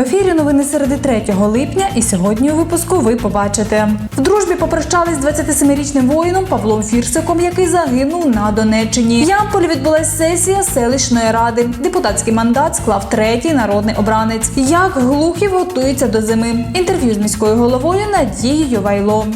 Ефірі новини середи 3 липня, і сьогодні у випуску ви побачите. В дружбі попрощались з 27-річним воїном Павлом Фірсиком, який загинув на Донеччині. В Ямполі відбулась сесія селищної ради. Депутатський мандат склав третій народний обранець. Як Глухів готується до зими? Інтерв'ю з міською головою Надією Вайло.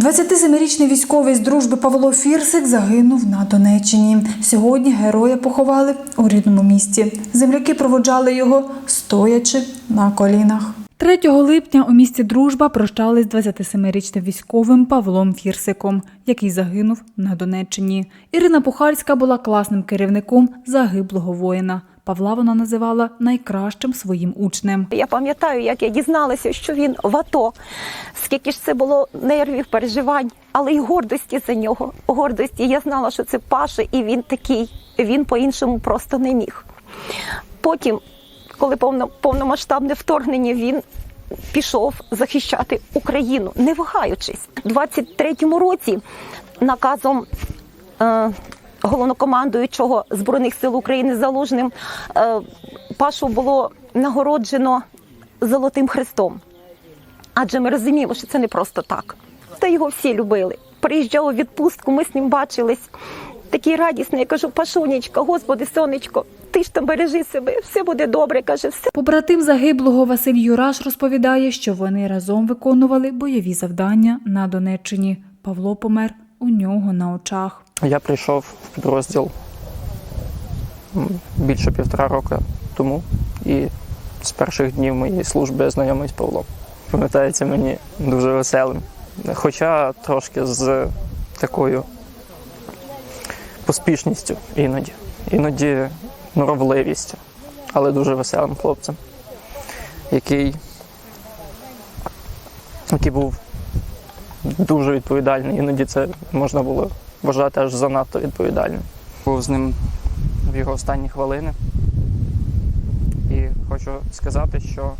27-річний військовий з дружби Павло Фірсик загинув на Донеччині. Сьогодні героя поховали у рідному місті. Земляки проводжали його стоячи на колінах. 3 липня у місті Дружба прощались з 27-річним військовим Павлом Фірсиком, який загинув на Донеччині. Ірина Пухальська була класним керівником загиблого воїна. Павла вона називала найкращим своїм учнем. Я пам'ятаю, як я дізналася, що він в АТО. Скільки ж це було нервів, переживань, але й гордості за нього. Гордості. Я знала, що це Паша, і він такий. Він по-іншому просто не міг. Потім, коли повно, повномасштабне вторгнення, він пішов захищати Україну, не вагаючись. У 23-му році наказом. Е, головнокомандуючого збройних сил України залужним е, Пашу було нагороджено золотим хрестом. Адже ми розуміємо, що це не просто так. Та його всі любили. Приїжджав у відпустку, ми з ним бачились. Такий радісний. Я кажу, Пашунечка, господи, сонечко, ти ж там бережи себе, все буде добре. каже, все Побратим загиблого Василь Юраш розповідає, що вони разом виконували бойові завдання на Донеччині. Павло помер у нього на очах. Я прийшов в підрозділ більше півтора року тому і з перших днів моєї служби знайомий з Павлом. Пам'ятається мені дуже веселим. Хоча трошки з такою поспішністю іноді, іноді норовливістю, але дуже веселим хлопцем, який, який був дуже відповідальний. Іноді це можна було вважати аж занадто відповідальним. Був з ним в його останні хвилини. І хочу сказати, що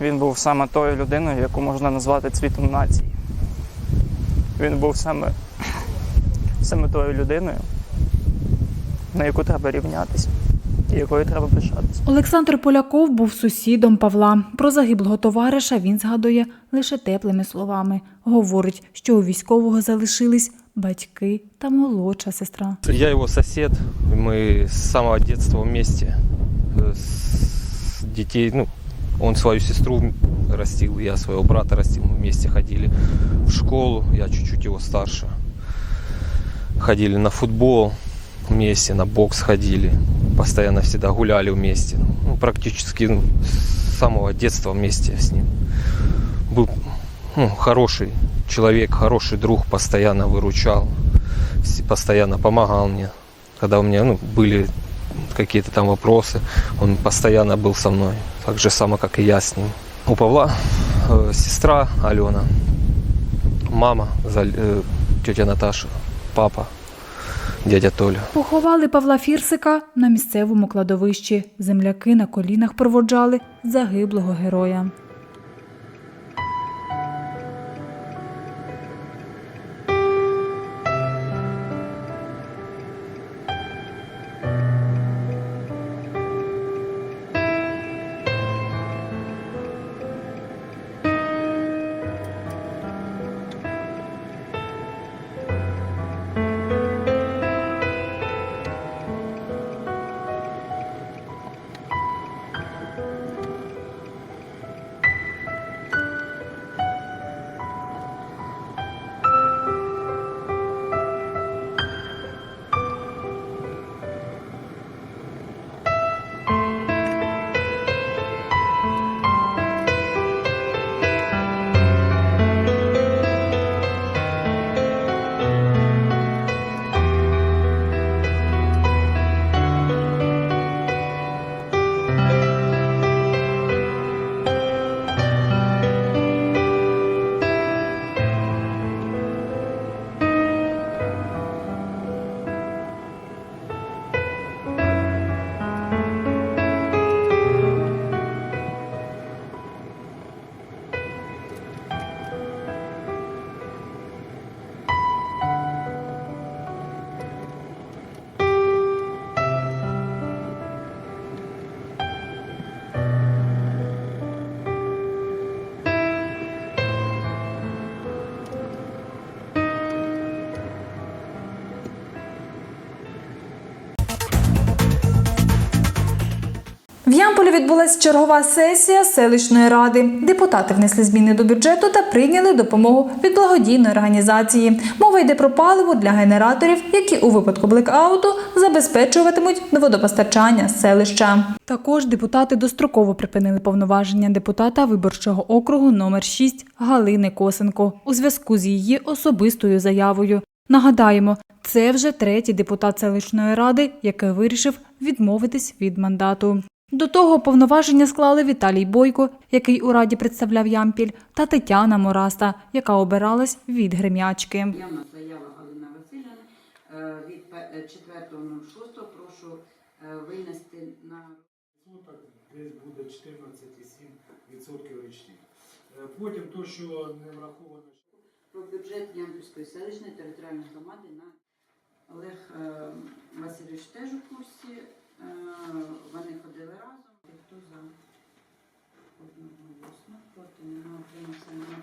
він був саме тою людиною, яку можна назвати цвітом нації. Він був саме, саме тою людиною, на яку треба рівнятися якою треба пишатися. Олександр Поляков був сусідом Павла. Про загиблого товариша він згадує лише теплими словами. Говорить, що у військового залишились батьки та молодша сестра. Я его сосед, мы с самого детства вместе. э, С детей, ну, он свою сестру растил, я своего брата растил, мы вместе ходили в школу, я чуть-чуть его старше. Ходили на футбол Вместе, на бокс ходили, постоянно всегда гуляли вместе. Ну, практически ну, с самого детства вместе с ним. Был ну, хороший человек, хороший друг, постоянно выручал, постоянно помогал мне. Когда у меня ну, были какие-то там вопросы, он постоянно был со мной. Так же само, как и я с ним. У Павла э, сестра Алена, мама, э, тетя Наташа, папа, дядя Толя. Поховали Павла Фірсика на місцевому кладовищі. Земляки на колінах проводжали загиблого героя. Відбулася чергова сесія селищної ради. Депутати внесли зміни до бюджету та прийняли допомогу від благодійної організації. Мова йде про паливо для генераторів, які у випадку блекауту забезпечуватимуть водопостачання селища. Також депутати достроково припинили повноваження депутата виборчого округу номер 6 Галини Косенко у зв'язку з її особистою заявою. Нагадаємо, це вже третій депутат селищної ради, який вирішив відмовитись від мандату. До того повноваження склали Віталій Бойко, який у раді представляв Ямпіль, та Тетяна Мораста, яка обиралась від гремячки. Я в нас заява Галина Васильівна е, від е, 4.06. Прошу е, винести на відсоток десь буде 14,7% річних. Е, Потім то, що не враховано, про бюджет Ямпільської селищної територіальної громади на Олег е, Васильович теж у курсі. Е, Вони ходили разом. Хто за? Одноголосно. Проти немає, утримався немає.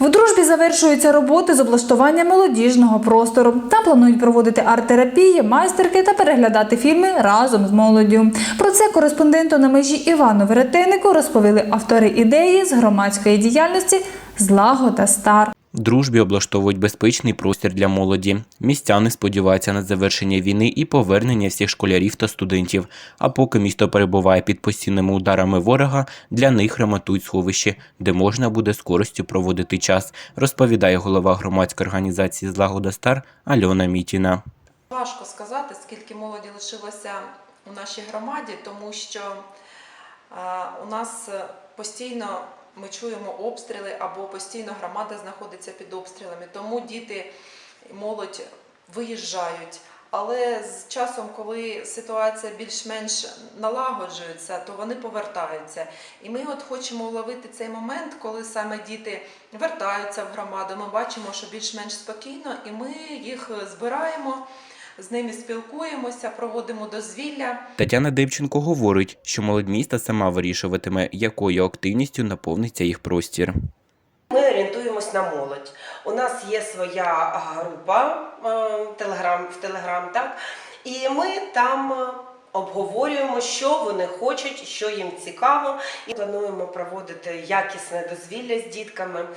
В дружбі завершуються роботи з облаштування молодіжного простору. Там планують проводити арт-терапії, майстерки та переглядати фільми разом з молоддю. Про це кореспонденту на межі Івану Веретеннику розповіли автори ідеї з громадської діяльності Злагода Стар. Дружбі облаштовують безпечний простір для молоді. Містяни сподіваються на завершення війни і повернення всіх школярів та студентів. А поки місто перебуває під постійними ударами ворога, для них ремонтують сховище, де можна буде з користю проводити час, розповідає голова громадської організації Злагода Стар Альона Мітіна. Важко сказати, скільки молоді лишилося у нашій громаді, тому що е, у нас постійно ми чуємо обстріли або постійно громада знаходиться під обстрілами. Тому діти молодь виїжджають. Але з часом, коли ситуація більш-менш налагоджується, то вони повертаються. І ми от хочемо вловити цей момент, коли саме діти вертаються в громаду. Ми бачимо, що більш-менш спокійно, і ми їх збираємо, з ними спілкуємося, проводимо дозвілля. Тетяна Дивченко говорить, що молодь міста сама вирішуватиме, якою активністю наповниться їх простір. Ми орієнтуємось на молодь. У нас є своя група Телеграм в Телеграм, так? І ми там обговорюємо, що вони хочуть, що їм цікаво. І плануємо проводити якісне дозвілля з дітками. Е,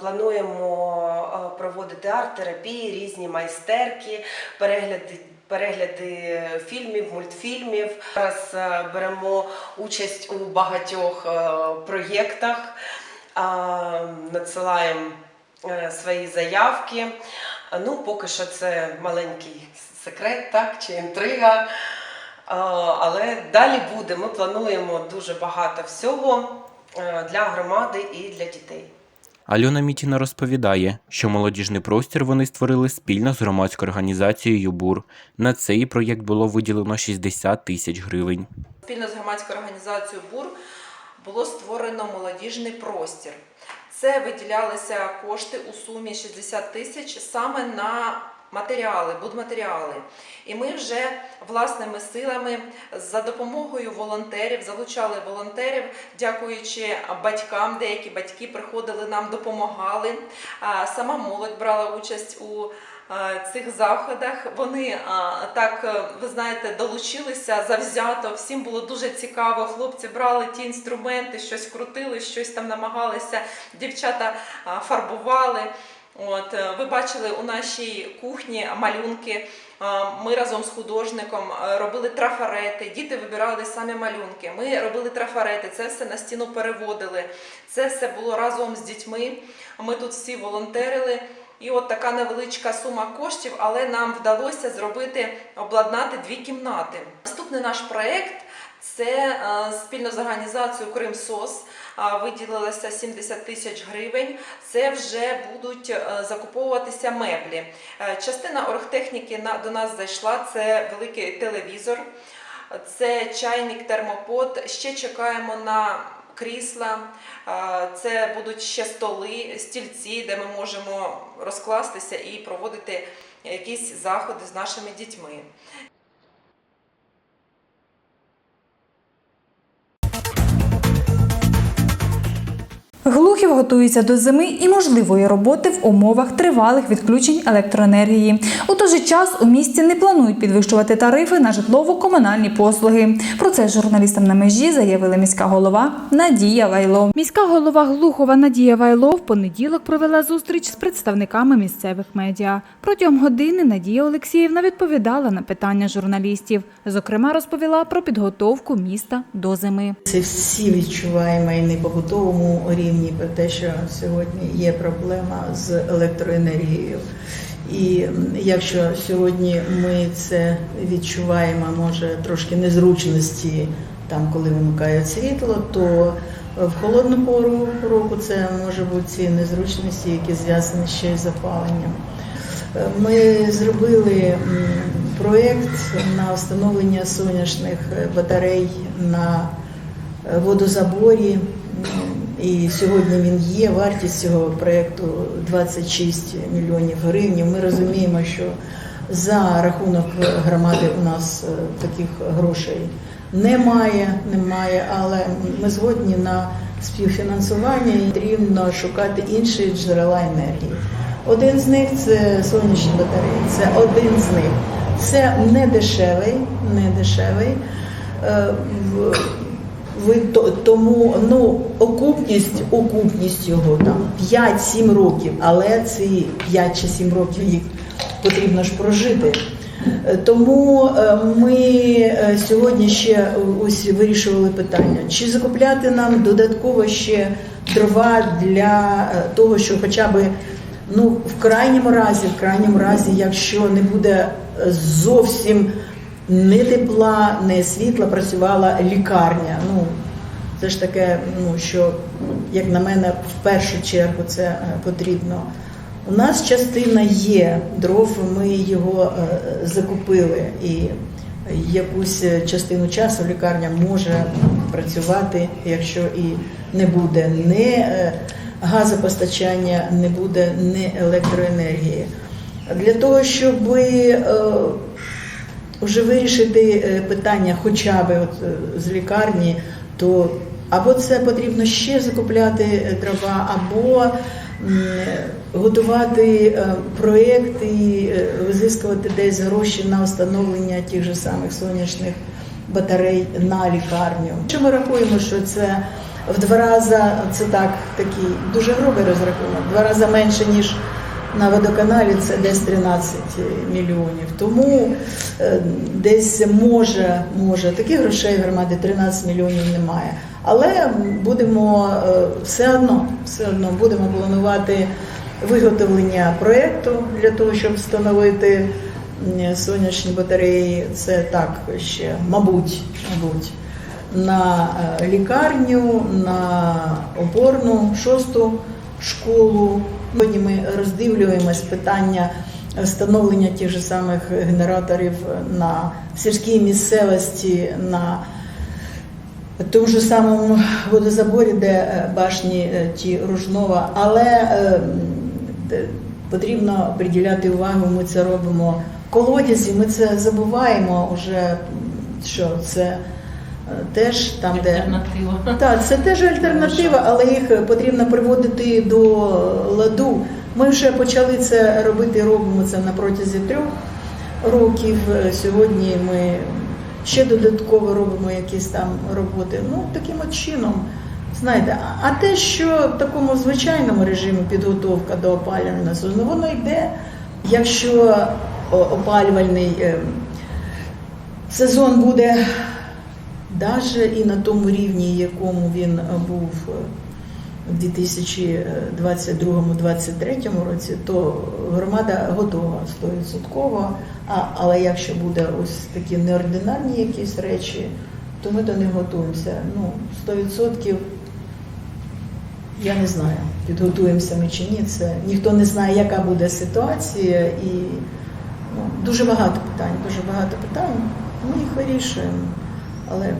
Плануємо е, проводити арт-терапії, різні майстерки, перегляди. Перегляди фільмів, мультфільмів. Зараз е, беремо участь у багатьох проєктах надсилаємо свої заявки. Ну, поки що це маленький секрет, так, чи інтрига. Але далі буде. Ми плануємо дуже багато всього е, для громади і для дітей. Альона Мітіна розповідає, що молодіжний простір вони створили спільно з громадською організацією «Юбур». На цей проєкт було виділено 60 тисяч гривень. Спільно з громадською організацією БУР було створено молодіжний простір. Це виділялися кошти у сумі 60 тисяч саме на матеріали, будматеріали. І ми вже власними силами за допомогою волонтерів залучали волонтерів, дякуючи батькам. Деякі батьки приходили нам, допомагали. Сама молодь брала участь у цих заходах. Вони так, е, ви знаєте, долучилися завзято. Всім було дуже цікаво. Хлопці брали ті інструменти, щось крутили, щось там намагалися. Дівчата фарбували. От е, ви бачили у нашій кухні малюнки. Е, Ми разом з художником е, робили трафарети. Діти вибирали самі малюнки. Ми робили трафарети. Це все на стіну переводили. Це все було разом з дітьми. Ми тут всі волонтерили. І от така невеличка сума коштів, але нам вдалося зробити обладнати дві кімнати. Наступний наш проект це спільно з організацією Кримсос е, виділилося 70 тисяч гривень. Це вже будуть е, закуповуватися меблі. Е, Частина оргтехніки до нас зайшла. Це великий телевізор, це чайник, термопод. Ще чекаємо на крісла. Е, Це будуть ще столи, стільці, де ми можемо розкластися і проводити якісь заходи з нашими дітьми. Глухів готуються до зими і можливої роботи в умовах тривалих відключень електроенергії. У той же час у місті не планують підвищувати тарифи на житлово-комунальні послуги. Про це журналістам на межі заявила міська голова Надія Вайло. Міська голова Глухова Надія Вайло в понеділок провела зустріч з представниками місцевих медіа. Протягом години Надія Олексіївна відповідала на питання журналістів. Зокрема, розповіла про підготовку міста до зими. Це всі відчуваємо і на побутовому рівні про те, що сьогодні є проблема з електроенергією. І якщо сьогодні ми це відчуваємо, може трошки незручності, там коли вимикають світло, то в холодну пору року це може бути ці незручності, які зв'язані ще й з запаленням. Е, Ми зробили проєкт на встановлення сонячних батарей на водозаборі. І сьогодні він є. Вартість цього проєкту 26 мільйонів гривень. Ми розуміємо, що за рахунок громади у нас е, таких грошей немає, немає, але ми згодні на співфінансування і потрібно шукати інші джерела енергії. Один з них це сонячні батареї. Це один з них. Це не дешевий, не дешевий. Ви то- тому ну окупність, окупність його там 5-7 років, але ці 5 чи 7 років їх потрібно ж прожити. Е, Тому е, ми е, сьогодні ще ось вирішували питання, чи закупляти нам додатково ще дрова для того, що хоча б ну в крайньому разі, в крайньому разі, якщо не буде зовсім не тепла, не світла, працювала лікарня. Ну це ж таке, ну що як на мене, в першу чергу це е, потрібно. У нас частина є дров, ми його е, закупили, і якусь частину часу лікарня може працювати, якщо і не буде не е, газопостачання, не буде не електроенергії. Для того, щоб е, вже вирішити е, питання хоча б от е, з лікарні, то або це потрібно ще закупляти е, дрова, або готувати е, проєкт і е, визискувати десь гроші на встановлення тих же самих сонячних батарей на лікарню. Що ми рахуємо, що це в два рази це так такий дуже грубий розрахунок, в два рази менше ніж на водоканалі це десь 13 мільйонів. Тому е, десь може, може таких грошей в громаді 13 мільйонів немає. Але будемо е, все одно, все одно будемо планувати виготовлення проєкту для того, щоб встановити сонячні батареї. Це так ще, мабуть, мабуть, на е, лікарню, на опорну шосту школу. Сьогодні ми роздивлюємось питання встановлення тих же самих генераторів на сільській місцевості, на тому ж самому водозаборі, де е, башні е, ті Ружнова, але е, потрібно приділяти увагу. Ми це робимо в колодязі. Ми це забуваємо вже, що це теж там, де так, це теж альтернатива, але їх потрібно приводити до ладу. Ми вже почали це робити, робимо це на протязі трьох років. Сьогодні ми ще додатково робимо якісь там роботи. Ну, таким от чином. Знаєте, а- те, що в такому звичайному режимі підготовка до опалювального сезону, воно йде, якщо опалювальний е, сезон буде навіть і на тому рівні, якому він е, був е, в 2022-2023 році, то громада готова 100%. А, але якщо буде ось такі неординарні якісь речі, то ми до них готуємося. Ну, 100% я не знаю, підготуємося ми чи ні. Це ніхто не знає, яка буде ситуація, і ну, дуже багато питань, дуже багато питань. Ми їх вирішуємо. Але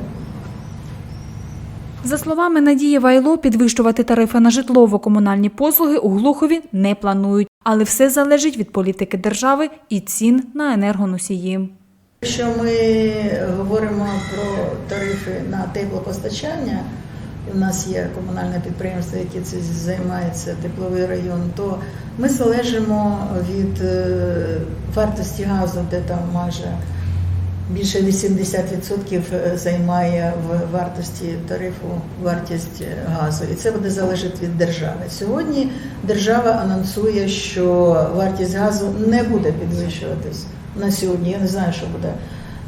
За словами Надії Вайло, підвищувати тарифи на житлово-комунальні послуги у Глухові не планують, але все залежить від політики держави і цін на енергоносії. Якщо ми говоримо про тарифи на теплопостачання, в нас є комунальне підприємство, яке це займається, тепловий район, то ми залежимо від е, вартості газу, де там майже більше 80% займає в вартості тарифу вартість газу, і це буде залежати від держави. Сьогодні держава анонсує, що вартість газу не буде підвищуватись на сьогодні. Я не знаю, що буде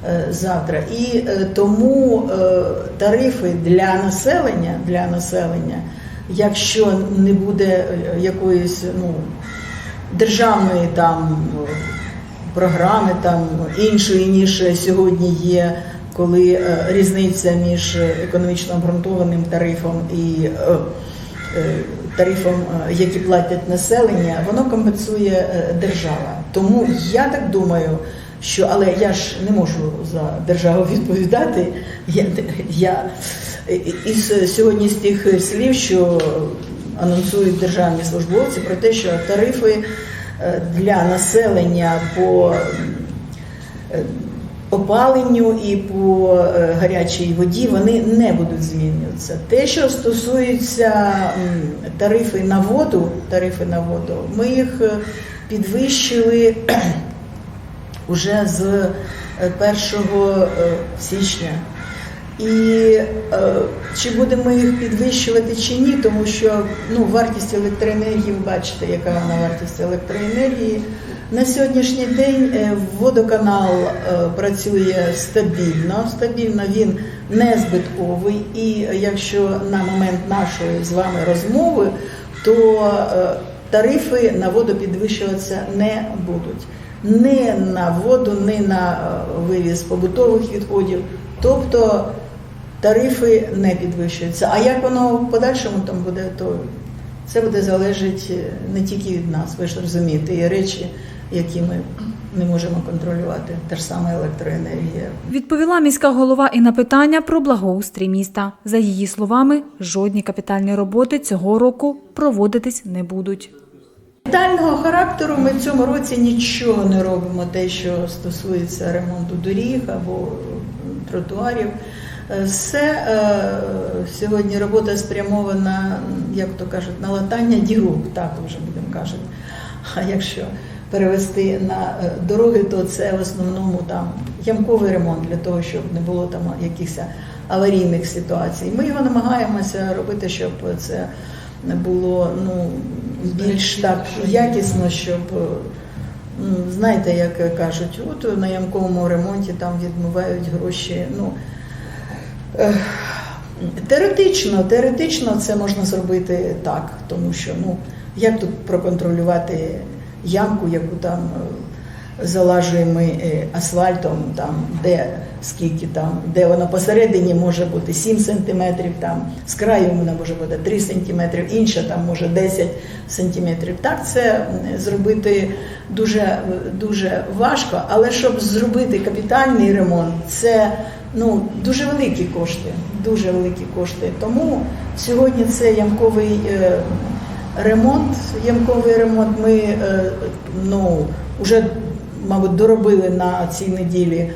е, завтра. І е, тому е, тарифи для населення для населення, якщо не буде е, якоїсь ну державної там е, програми там іншої ніж сьогодні є, коли е, різниця між економічно обґрунтованим тарифом і е, е, тарифом, які платять населення, воно компенсує держава. Тому я так думаю. Що, але я ж не можу за державу відповідати. Я, я із сьогодні з тих слів, що анонсують державні службовці про те, що тарифи для населення по е, опаленню і по е, гарячій воді вони не будуть змінюватися. Те, що стосується тарифи на воду, тарифи на воду, ми їх е, підвищили уже з е, 1 е, січня. І е, чи будемо їх підвищувати чи ні, тому що ну, вартість електроенергії, ви бачите, яка вона вартість електроенергії. На сьогоднішній день е, водоканал е, працює стабільно, стабільно він не збитковий. І якщо на момент нашої з вами розмови, то е, тарифи на воду підвищуватися не будуть. Не на воду, не на вивіз побутових відходів. Тобто тарифи не підвищуються. А як воно в подальшому там буде, то це буде залежати не тільки від нас. Ви ж розумієте, є речі, які ми не можемо контролювати. Та ж сама електроенергія. Відповіла міська голова і на питання про благоустрій міста. За її словами, жодні капітальні роботи цього року проводитись не будуть. Капітального характеру ми в цьому році нічого не робимо, те, що стосується ремонту доріг або тротуарів. Е, Все е, сьогодні робота спрямована, як то кажуть, на латання дірок, так вже будемо кажуть. А якщо перевести на е, дороги, то це в основному там ямковий ремонт для того, щоб не було там якихось аварійних ситуацій. Ми його намагаємося робити, щоб це було ну, більш так якісно, щоб знаєте, як кажуть, от на ямковому ремонті там відмивають гроші. Ну, Теоретично, теоретично це можна зробити так, тому що ну як тут проконтролювати ямку, яку там е, залажуємо е, асфальтом, там де скільки там, де вона посередині може бути 7 сантиметрів, там з краю вона може бути 3 сантиметрів, інша там може 10 сантиметрів. Так це зробити дуже дуже важко, але щоб зробити капітальний ремонт, це ну дуже великі кошти, дуже великі кошти. Тому сьогодні це ямковий е, ремонт. Ямковий ремонт ми е, ну вже, мабуть, доробили на цій неділі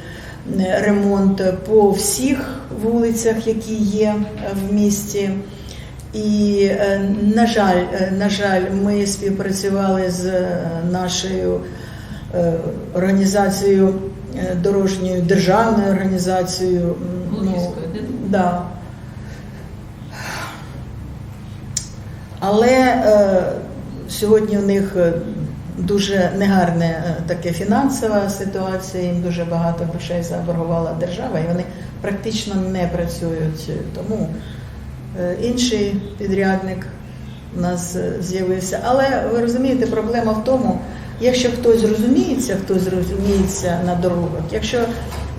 е, ремонт по всіх вулицях, які є в місті. І, на жаль, на жаль, ми співпрацювали з нашою організацією дорожньою державною організацією. Ну, да. Але е, сьогодні у них е, дуже негарна е, таке фінансова ситуація, їм дуже багато грошей заборгувала держава, і вони практично не працюють. Тому е, інший підрядник у нас е, з'явився. Але ви розумієте, проблема в тому, якщо хтось розуміється, хтось розуміється на дорогах, якщо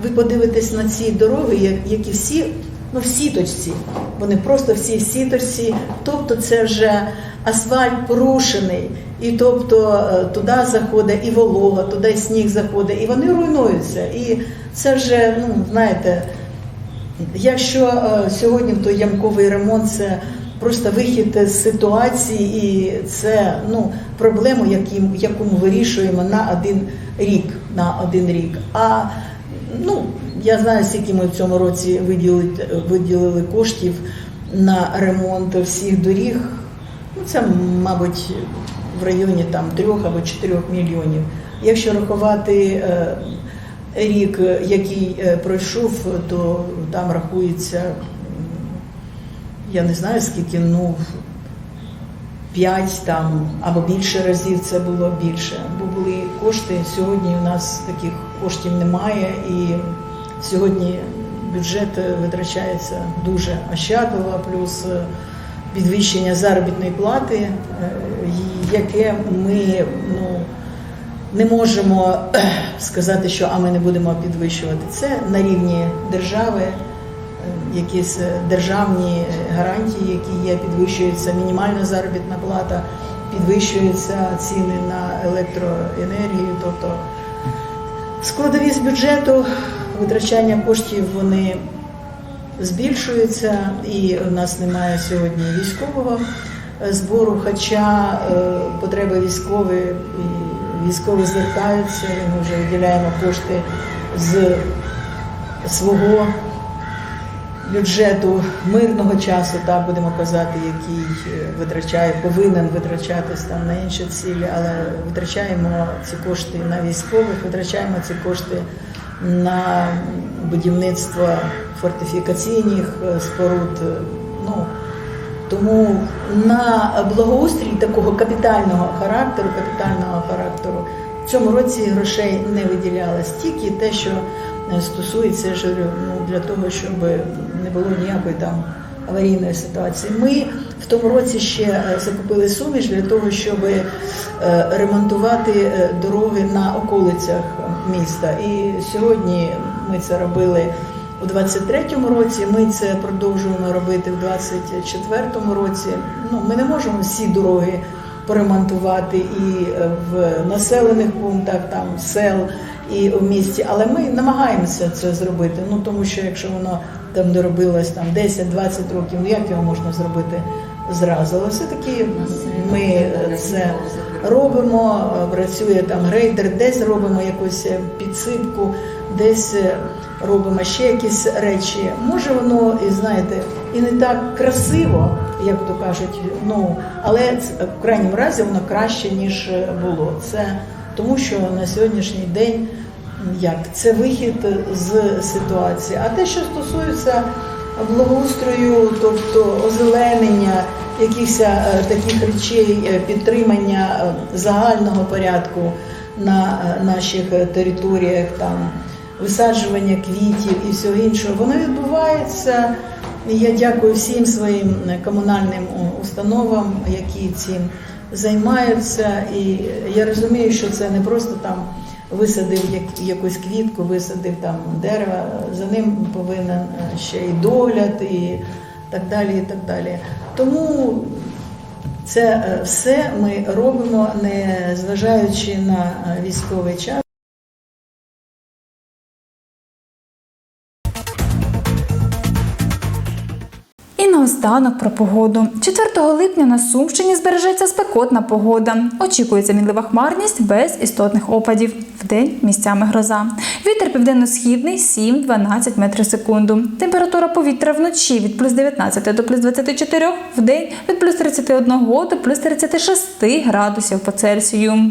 ви подивитесь на ці дороги, які всі, ну в сіточці, вони просто всі в сіточці, тобто це вже асфальт порушений, і тобто е, туди заходить і волога, туди і сніг заходить, і вони руйнуються. І це вже, ну знаєте, Якщо е, сьогодні той ямковий ремонт це просто вихід з ситуації, і це ну, проблему, яку ми вирішуємо на один рік. На один рік. А ну, я знаю, скільки ми в цьому році виділили, виділили коштів на ремонт всіх доріг. Ну, це, мабуть, в районі там 3 або 4 мільйонів. Якщо рахувати е, рік, який е, пройшов, то там рахується, я не знаю скільки, ну 5 там або більше разів це було більше. Бо були кошти. Сьогодні у нас таких коштів немає, і сьогодні бюджет витрачається дуже ощадливо, плюс е, підвищення заробітної плати, е, яке ми ну, не можемо е, сказати, що а ми не будемо підвищувати. Це на рівні держави, е, якісь е, державні е, гарантії, які є, підвищується мінімальна заробітна плата, підвищуються ціни на електроенергію. Тобто складові з бюджету, витрачання коштів вони збільшуються, і у нас немає сьогодні військового збору, хоча е, потреби військові і військові звертаються, і ми вже виділяємо кошти з свого бюджету мирного часу, так будемо казати, який е, витрачає, повинен витрачатись там на інші цілі, але витрачаємо ці кошти на військових, витрачаємо ці кошти на будівництво фортифікаційних е, споруд. е, Ну, тому на благоустрій такого капітального характеру, капітального характеру в цьому році грошей не виділялось тільки те, що стосується ж ну, для того, щоб не було ніякої там аварійної ситуації. Ми в тому році ще е, закупили суміш для того, щоб е, ремонтувати е, дороги на околицях міста. І сьогодні ми це робили у 23-му році. Ми це продовжуємо робити в 24-му році. Ну, ми не можемо всі дороги поремонтувати і в населених пунктах, там сел і в місті, але ми намагаємося це зробити. Ну тому що якщо воно там не робилось там 10-20 років, ну як його можна зробити зразу? Але все-таки ми е, це робимо, працює там грейдер, десь робимо якусь підсипку, десь робимо ще якісь речі. Може воно, і знаєте, і не так красиво, як то кажуть, ну але в крайньому разі воно краще, ніж було. Це тому, що на сьогоднішній день як це вихід з ситуації. А те, що стосується благоустрою, тобто озеленення, якихось е, таких речей, е, підтримання е, загального порядку на наших територіях, там висаджування квітів і всього іншого, воно відбувається. Я дякую всім своїм комунальним установам, які цим займаються. І я розумію, що це не просто там висадив як- якусь квітку, висадив там дерево, за ним повинен е, ще і догляд, і так далі. і так далі. Тому це е, все ми робимо, не зважаючи на е, військовий час. Наостанок про погоду. 4 липня на Сумщині збережеться спекотна погода. Очікується мінлива хмарність без істотних опадів. Вдень місцями гроза. Вітер південно-східний 7-12 метрів секунду. Температура повітря вночі від плюс 19 до плюс 24, вдень від плюс 31 до плюс 36 градусів по Цельсію.